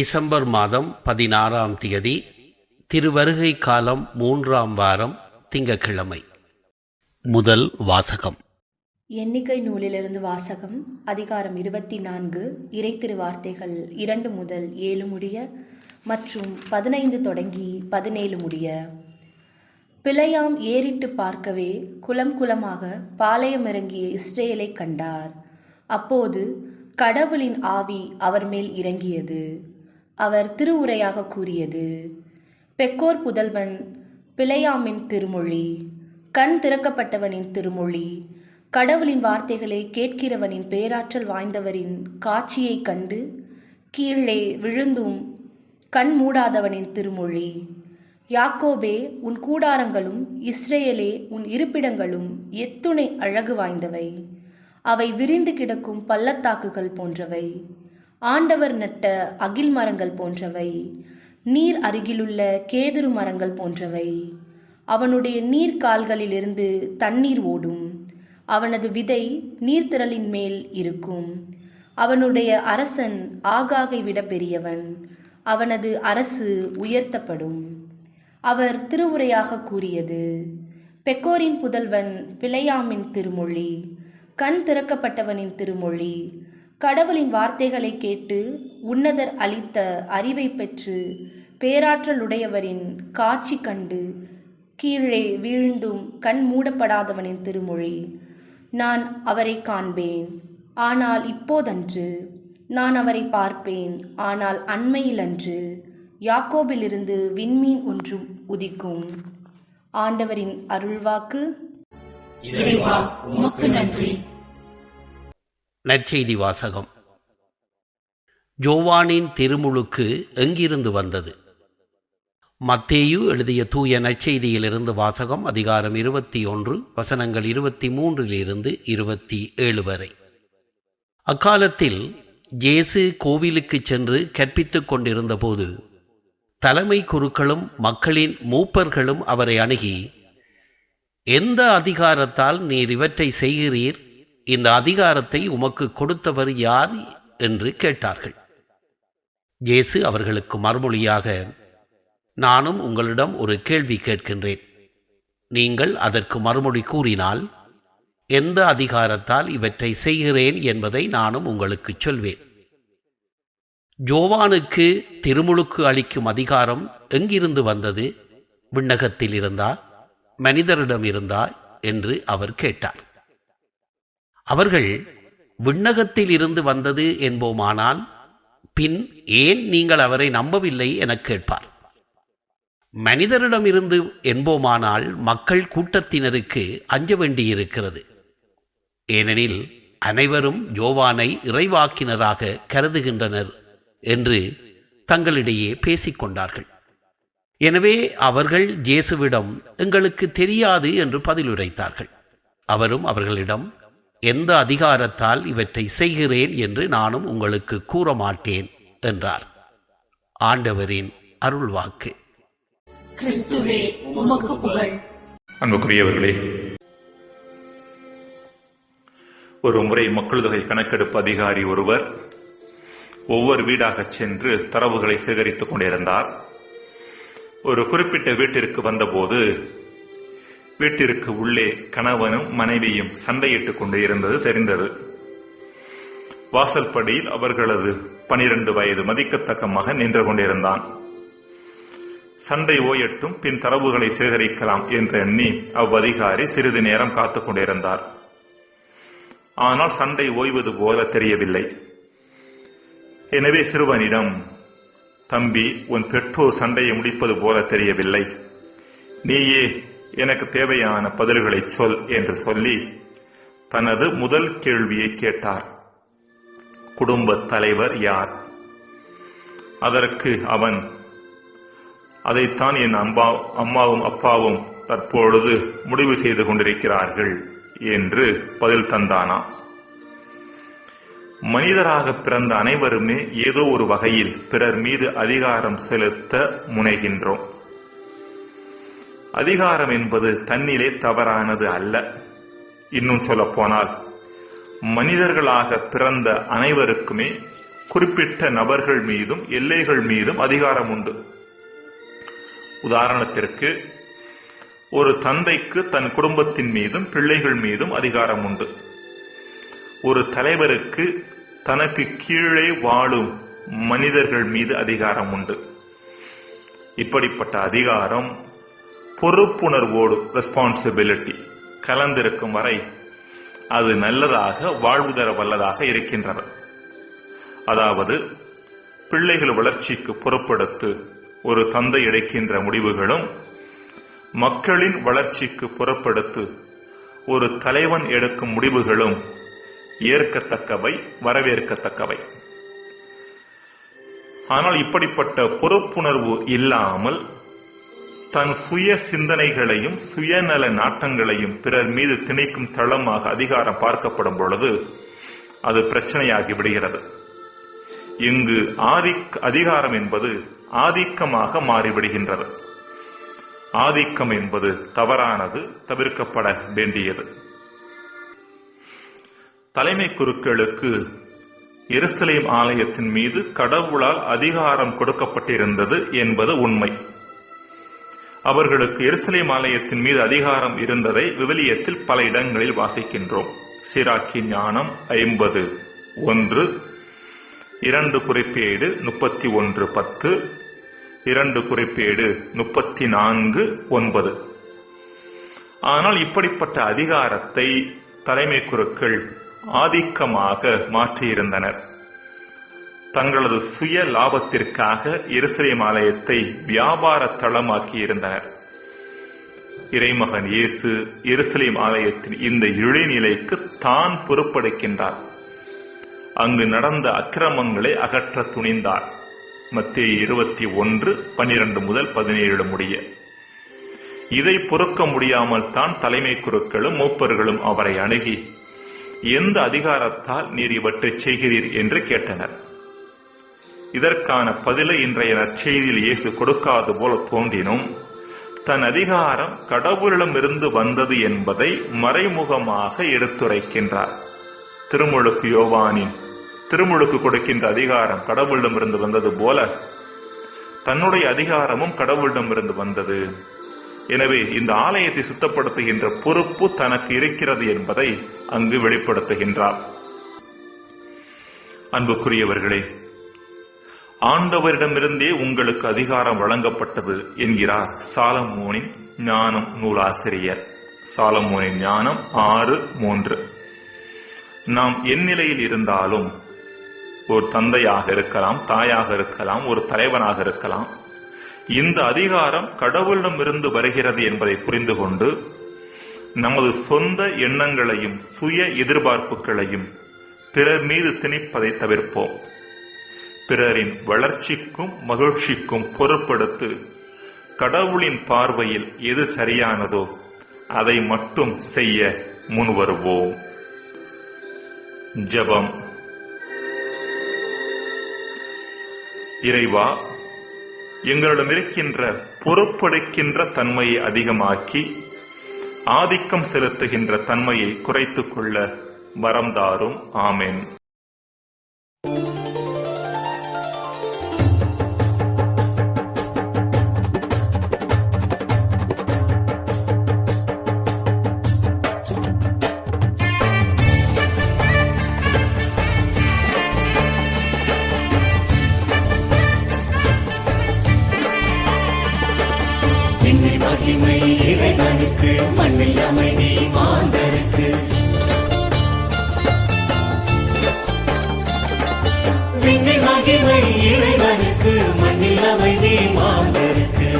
December மாதம் பதினாறாம் தேதி திருவருகை காலம் மூன்றாம் வாரம் திங்கட்கிழமை. முதல் வாசகம். எண்ணிக்கை நூலிலிருந்து வாசகம் அதிகாரம் இருபத்தி நான்கு இறை திருவார்த்தைகள் இரண்டு முதல் ஏழு முடிய மற்றும் பதினைந்து தொடங்கி பதினேழு முடிய. பிழையாம் ஏறிட்டு பார்க்கவே குலம் குலமாக பாளையம் இறங்கிய இஸ்ரேலை கண்டார். அப்போது கடவுளின் ஆவி அவர் மேல் இறங்கியது. அவர் திருவுரையாக கூறியது. பெக்கோர் புதல்வன் பிழையாமின் திருமொழி கண் திறக்கப்பட்டவனின் திருமொழி கடவுளின் வார்த்தைகளை கேட்கிறவனின் பேராற்றல் வாய்ந்தவரின் காட்சியைக் கண்டு கீழே விழுந்தும் கண் மூடாதவனின் திருமொழி யாக்கோபே உன் கூடாரங்களும் இஸ்ரேலே உன் இருப்பிடங்களும் எத்துணை அழகு வாய்ந்தவை. அவை விரிந்து கிடக்கும் பள்ளத்தாக்குகள் போன்றவை. ஆண்டவர் நட்ட அகில் மரங்கள் போன்றவை நீர் அருகிலுள்ள கேதுரு மரங்கள் போன்றவை. அவனுடைய நீர்க்கால்களிலிருந்து தண்ணீர் ஓடும். அவனது விதை நீர்த்திரளின் மேல் இருக்கும். அவனுடைய அரசன் ஆகாகை விட பெரியவன். அவனது அரசு உயர்த்தப்படும். அவர் திருவுரையாக கூறியது பெக்கோரின் புதல்வன் பிழையாமின் திருமொழி கண் திறக்கப்பட்டவனின் திருமொழி கடவுளின் வார்த்தைகளை கேட்டு உன்னதர் அளித்த அறிவை பெற்று பேராற்றலுடையவரின் காட்சி கண்டு கீழே வீழ்ந்தும் கண் மூடப்படாதவனின் திருமொழி நான் அவரை காண்பேன் ஆனால் இப்போதன்று நான் அவரை பார்ப்பேன் ஆனால் அண்மையிலன்று யாக்கோபிலிருந்து விண்மீன் ஒன்றும் உதிக்கும். ஆண்டவரின் அருள்வாக்கு. இறைவா உமக்கு நன்றி. நற்செய்தி வாசகம். ஜோவானின் திருமுழுக்கு எங்கிருந்து வந்தது? மத்தேயு எழுதிய தூய நற்செய்தியிலிருந்து வாசகம் அதிகாரம் இருபத்தி ஒன்று வசனங்கள் இருபத்தி மூன்றிலிருந்து இருபத்தி ஏழு வரை. அக்காலத்தில் ஜேசு கோவிலுக்கு சென்று கற்பித்துக் கொண்டிருந்தபோது தலைமை குருக்களும் மக்களின் மூப்பர்களும் அவரை அணுகி எந்த அதிகாரத்தால் நீர் இவற்றை செய்கிறீர்? இந்த அதிகாரத்தை உமக்கு கொடுத்தவர் யார் என்று கேட்டார்கள். ஜேசு அவர்களுக்கு மறுமொழியாக நானும் உங்களிடம் ஒரு கேள்வி கேட்கின்றேன். நீங்கள் அதற்கு மறுமொழி கூறினால் எந்த அதிகாரத்தால் இவற்றை செய்கிறேன் என்பதை நானும் உங்களுக்கு சொல்வேன். ஜோவானுக்கு திருமுழுக்கு அளிக்கும் அதிகாரம் எங்கிருந்து வந்தது? விண்ணகத்தில் இருந்தா? மனிதரிடம் இருந்தா? என்று அவர் கேட்டார். அவர்கள் விண்ணகத்தில் இருந்து வந்தது என்போமானால் பின் ஏன் நீங்கள் அவரை நம்பவில்லை எனக் கேட்பார். மனிதரிடமிருந்து என்போமானால் மக்கள் கூட்டத்தினருக்கு அஞ்ச வேண்டியிருக்கிறது. ஏனெனில் அனைவரும் ஜோவானை இறைவாக்கினராக கருதுகின்றனர் என்று தங்களிடையே பேசிக்கொண்டார்கள். எனவே அவர்கள் ஜேசுவிடம் எங்களுக்கு தெரியாது என்று பதிலுரைத்தார்கள். அவரும் அவர்களிடம் எந்த அதிகாரத்தால் இவற்றை செய்கிறேன் என்று நானும் உங்களுக்கு கூற மாட்டேன் என்றார். ஆண்டவரின் அருள்வாக்கு. கிறிஸ்துவே உமக்கு புகழ். அன்புக்குரியவர்களே ஒரு முறை மக்கள் தொகை கணக்கெடுப்பு அதிகாரி ஒருவர் ஒவ்வொரு வீடாகச் சென்று தரவுகளை சேகரித்துக் கொண்டிருந்தார். ஒரு குறிப்பிட்ட வீட்டிற்கு வந்தபோது வீட்டிற்கு உள்ளே கணவனும் மனைவியும் சண்டையிட்டுக் கொண்டு இருந்தது தெரிந்தது. வாசல்படியில் அவர்களது பனிரெண்டு வயது மதிக்கத்தக்க மகன் நின்று கொண்டிருந்தான். சண்டை ஓயட்டும் பின் தரவுகளை சேகரிக்கலாம் என்று எண்ணி அவ்வதிகாரி சிறிது நேரம் காத்துக் கொண்டிருந்தார். ஆனால் சண்டை ஓய்வது போல தெரியவில்லை. எனவே சிறுவனிடம் தம்பி உன் பெற்றோர் சண்டையை முடிப்பது போல தெரியவில்லை. நீயே எனக்கு தேவையான பதில்களை சொல் என்று சொல்லி தனது முதல் கேள்வியை கேட்டார். குடும்ப தலைவர் யார்? அதற்கு அவன் அதைத்தான் என் அம்பா அம்மாவும் அப்பாவும் தற்பொழுது முடிவு செய்து கொண்டிருக்கிறார்கள் என்று பதில் தந்தானா? மனிதராக பிறந்த அனைவருமே ஏதோ ஒரு வகையில் பிறர் மீது அதிகாரம் செலுத்த முனைகின்றோம். அதிகாரம் என்பது தன்னிலே தவறானது அல்ல. இன்னும் சொல்ல போனால் மனிதர்களாக பிறந்த அனைவருக்குமே குறிப்பிட்ட நபர்கள் மீதும் எல்லைகள் மீதும் அதிகாரம் உண்டு. உதாரணத்திற்கு ஒரு தந்தைக்கு தன் குடும்பத்தின் மீதும் பிள்ளைகள் மீதும் அதிகாரம் உண்டு. ஒரு தலைவருக்கு தனக்கு கீழே வாழும் மனிதர்கள் மீது அதிகாரம் உண்டு. இப்படிப்பட்ட அதிகாரம் பொறுப்புணர்வோடு ரெஸ்பான்சிபிலிட்டி கலந்திருக்கும் வரை அது நல்லதாக வாழ்வு தர வல்லதாக இருக்கின்றது அதாவது பிள்ளைகள் வளர்ச்சிக்கு பொறுப்படுத்து ஒரு தந்தை எடுக்கின்ற முடிவுகளும் மக்களின் வளர்ச்சிக்கு புறப்படுத்து ஒரு தலைவன் எடுக்கும் முடிவுகளும் ஏற்கத்தக்கவை வரவேற்கத்தக்கவை. ஆனால் இப்படிப்பட்ட பொறுப்புணர்வு இல்லாமல் தன் சுய சிந்தனைகளையும் சுயநல நாட்டங்களையும் பிறர் மீது திணிக்கும் தளமாக அதிகாரம் பார்க்கப்படும் பொழுது அது பிரச்சனையாகி விடுகிறது. இங்கு ஆதிக் அதிகாரம் என்பது ஆதிக்கமாக மாறிவிடுகின்றது. ஆதிக்கம் என்பது தவறானது தவிர்க்கப்பட வேண்டியது. தலைமை குருக்களுக்கு எருசலேம் ஆலயத்தின் மீது கடவுளால் அதிகாரம் கொடுக்கப்பட்டிருந்தது என்பது உண்மை. அவர்களுக்கு எருசலேம் ஆலயத்தின் மீது அதிகாரம் இருந்ததை விவிலியத்தில் பல இடங்களில் வாசிக்கின்றோம். சிராக்கி ஞானம் ஐம்பது. ஒன்று. இரண்டு குறிப்பேடு முப்பத்தி ஒன்று பத்து. இரண்டு குறிப்பேடு முப்பத்தி நான்கு ஒன்பது. ஆனால் இப்படிப்பட்ட அதிகாரத்தை தலைமை குருக்கள் ஆதிக்கமாக மாற்றியிருந்தனர். தங்களது சுய லாபத்திற்காக எருசலேம் ஆலயத்தை வியாபார தளமாக்கி இருந்தனர் இறைமகன் இயேசு எருசலேம் ஆலயத்தின் இந்த இழைநிலைக்கு தான் பொறுப்பெடுக்கின்றார். அங்கு நடந்த அக்கிரமங்களை அகற்ற துணிந்தார். மத்திய இருபத்தி ஒன்று பனிரெண்டு முதல் பதினேழு முடிய. இதை பொறுக்க முடியாமல் தான் தலைமை குருக்களும் மூப்பர்களும் அவரை அணுகி எந்த அதிகாரத்தால் நீர் இவற்றை செய்கிறீர்? என்று கேட்டனர். இதற்கான பதிலை இன்றைய நற்செய்தியில் இயேசு கொடுக்காது போல தோன்றினும் தன் அதிகாரம் கடவுளிடமிருந்து வந்தது என்பதை மறைமுகமாக எடுத்துரைக்கின்றார். திருமுழுக்கு யோவானின் திருமுழுக்கு கொடுக்கின்ற அதிகாரம் கடவுளிடமிருந்து வந்தது போல தன்னுடைய அதிகாரமும் கடவுளிடமிருந்து வந்தது. எனவே இந்த ஆலயத்தை சுத்தப்படுத்துகின்ற பொறுப்பு தனக்கு இருக்கிறது என்பதை அங்கு வெளிப்படுத்துகின்றார். அன்புக்குரியவர்களே ஆண்டவரிடமிருந்தே உங்களுக்கு அதிகாரம் வழங்கப்பட்டது என்கிறார் சாலமோனின் ஞானம் நூலாசிரியர். சாலமோனின் ஞானம் ஆறு மூன்று. நாம் என் நிலையில் இருந்தாலும் ஒரு தந்தையாக இருக்கலாம் தாயாக இருக்கலாம் ஒரு தலைவனாக இருக்கலாம். இந்த அதிகாரம் கடவுளிடமிருந்து வருகிறது என்பதை புரிந்து கொண்டு நமது சொந்த எண்ணங்களையும் சுய எதிர்பார்ப்புகளையும் பிறர் மீது திணிப்பதை தவிர்ப்போம். பிறரின் வளர்ச்சிக்கும் மகிழ்ச்சிக்கும் பொருட்படுத்து கடவுளின் பார்வையில் எது சரியானதோ அதை மட்டும் செய்ய முன்வருவோம். ஜெபம். இறைவா எங்களிடம் இருக்கின்ற பொறுப்பெடுக்கின்ற தன்மையை அதிகமாக்கி ஆதிக்கம் செலுத்துகின்ற தன்மையை குறைத்துக் கொள்ள வரம் தாரும். இறைவனுக்கு மண்ணில் அமைதி மாந்தருக்கு. விண்ணில் மகிமை இறைவனுக்கு மண்ணில் அமைதி மாந்தருக்கு.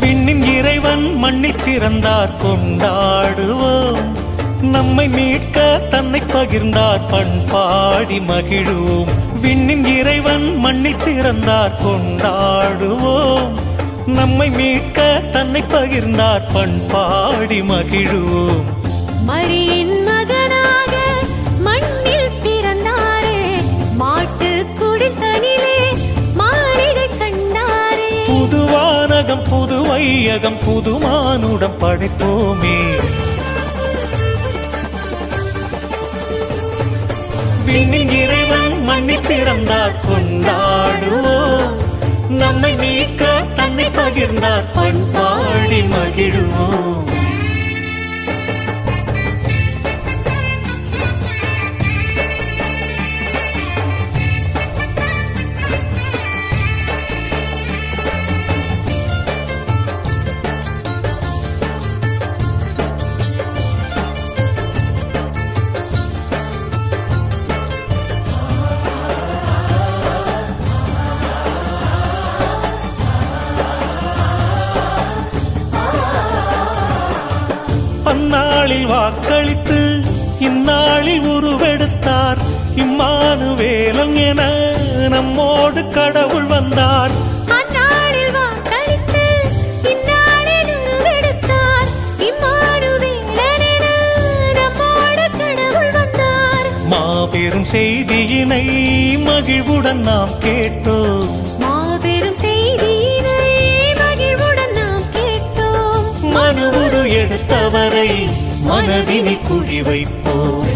விண்ணின் இறைவன் மண்ணில் பிறந்தார் கொண்டாடுவோம். நம்மை மீட்க தன்னை பகிர்ந்தார். பண்பாடி மகிழுவோம். விண்ணின் இறைவன் மண்ணில் பிறந்தார். கொண்டாடுவோம். நம்மை மீட்க தன்னை பகிர்ந்தார். பண்பாடி மகிழுவோம். மரியின் மகனாக மண்ணில் பிறந்தாரே. மாட்டு குடித்தனிலே மாளிகை கண்டாரே. புதுவானக வானகம் புது வையகம் புது மானுடம் படைப்போமே. விண்ணின் இறைவன் மண்ணி பிறந்தார் கொண்டாடுவோம் நம்மை மீட்க தன்னை பகிர்ந்தார் பண்பாடி மகிழுவோம். அந்நாளில் வாக்களித்து இந்நாளில் உருவெடுத்தார். என இந்நாளில் உருவெடுத்தார். இம்மானுவேலனென நம்மோடு கடவுள் வந்தார். மாபெரும் செய்தியினை மகிழ்வுடன் நாம் கேட்டோம். மனுவுரு மனதினை மனதினில் குழி வைப்போம்.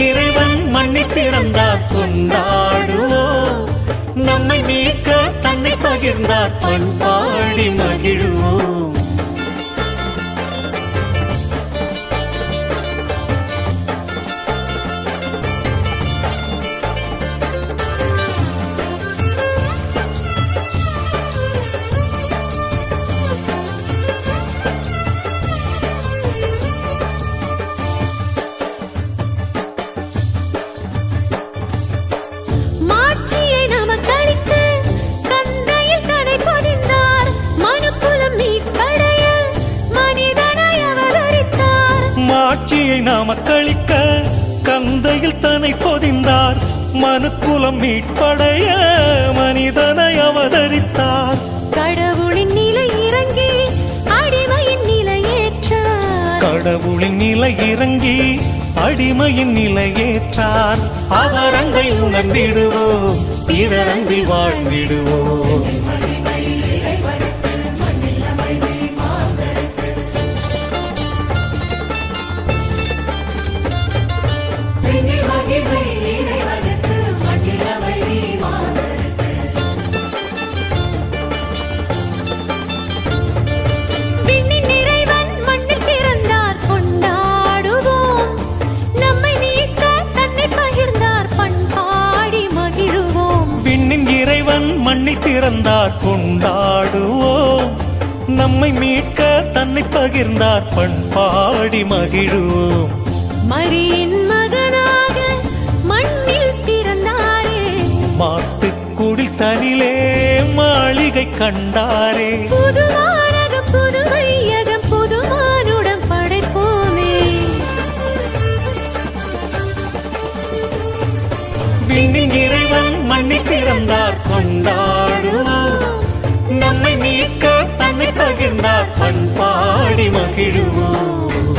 இறைவன் மண்ணில் பிறந்தார் கொண்டாடுவோம். நம்மை மீட்க தன்னை பகிர்ந்தார் பண்பாடி எழுவோம். மாட்சியை நாமக்களிக்க கந்தையில் தன்னை பொதிந்தார். மனுக்குலம் மீட்படைய மனிதனை அவதரித்தார். கடவுளின் நிலை இறங்கி அடிமையின் நிலை ஏற்றார். கடவுளின் நிலை இறங்கி அடிமையின் நிலையேற்றார் அவர் அங்கை உணர்ந்திடுவோம் பிறர் அன்பில் வாழ்ந்திடுவோம். பகிர்ந்தார் பண்பாடி மகிழுவோம். மரியின் மகனாக மண்ணில் பிறந்தாரே. மாட்டுக்குடில் தனிலே மாளிகை கண்டாரே. இறைவன் மண்ணில் பிறந்தார் கொண்டாடுவோம் நம்மை மீட்க தன்னை பகிர்ந்தார் பண்பாடி மகிழுவோம்.